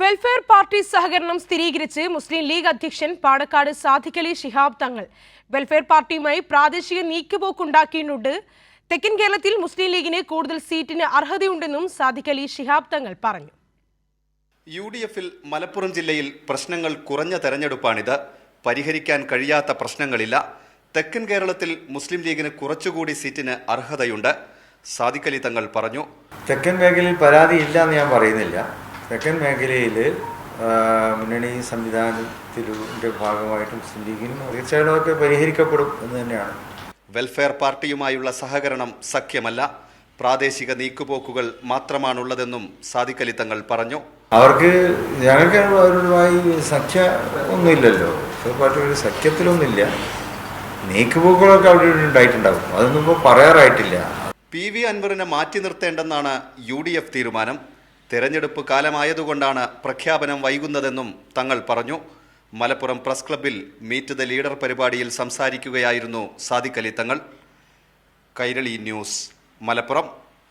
Welfare party സഹകരണം സ്ഥിരീകരിച്ച് മുസ്ലിം league അധ്യക്ഷൻ പാണക്കാട് സാദിഖലി അലി ശിഹാബ് തങ്ങൾ. വെൽഫെയർ പാർട്ടിയുമായി പ്രാദേശിക നീക്കുപോക്കുണ്ടാക്കിയിട്ടുണ്ട്. തെക്കൻ കേരളത്തിൽ മുസ്ലിം ലീഗിന് കൂടുതൽ സീറ്റിന് അർഹതയുണ്ടെന്നും സാദിഖലി അലി ശിഹാബ് തങ്ങൾ പറഞ്ഞു. യു ഡി എഫിൽ മലപ്പുറം ജില്ലയിൽ പ്രശ്നങ്ങൾ കുറഞ്ഞ തെരഞ്ഞെടുപ്പാണിത്. പരിഹരിക്കാൻ കഴിയാത്ത പ്രശ്നങ്ങളില്ല. തെക്കൻ കേരളത്തിൽ മുസ്ലിം ലീഗിന് കുറച്ചുകൂടി സീറ്റിന് അർഹതയുണ്ട്. സാദിഖലി അലി തങ്ങൾ പറഞ്ഞു. തെക്കൻ മേഖലയിൽ പരാതിയില്ല ഇല്ല എന്ന് ഞാൻ പറയുന്നില്ല. തെക്കൻ മേഖലയിൽ മുന്നണി സംവിധാനത്തിന്റെ ഭാഗമായിട്ടും മുസ്ലിം ലീഗിനും തീർച്ചയായിട്ടും ഒക്കെ പരിഹരിക്കപ്പെടും എന്ന് തന്നെയാണ്. വെൽഫെയർ പാർട്ടിയുമായുള്ള സഹകരണം സഖ്യമല്ല. പ്രാദേശിക നീക്കുപോക്കുകൾ മാത്രമാണുള്ളതെന്നും സാദിഖലി തങ്ങൾ പറഞ്ഞു. അവർക്ക് ഞങ്ങൾക്ക് അവരുമായി സഖ്യ ഒന്നുമില്ലല്ലോ. പാർട്ടിയുടെ സഖ്യത്തിലൊന്നുമില്ല. നീക്കുപോക്കുകളൊക്കെ അവിടെ ഉണ്ടായിട്ടുണ്ടാകും. അതൊന്നും ഇപ്പോൾ പറയാറായിട്ടില്ല. പി വി അൻവറിനെ മാറ്റി നിർത്തേണ്ടെന്നാണ് യു ഡി എഫ് തീരുമാനം. തെരഞ്ഞെടുപ്പ് കാലമായതുകൊണ്ടാണ് പ്രഖ്യാപനം വൈകുന്നതെന്നും തങ്ങൾ പറഞ്ഞു. മലപ്പുറം പ്രസ് ക്ലബ്ബിൽ മീറ്റ് ദ ലീഡർ പരിപാടിയിൽ സംസാരിക്കുകയായിരുന്നു സാദിഖലി തങ്ങൾ. കൈരളി ന്യൂസ് മലപ്പുറം.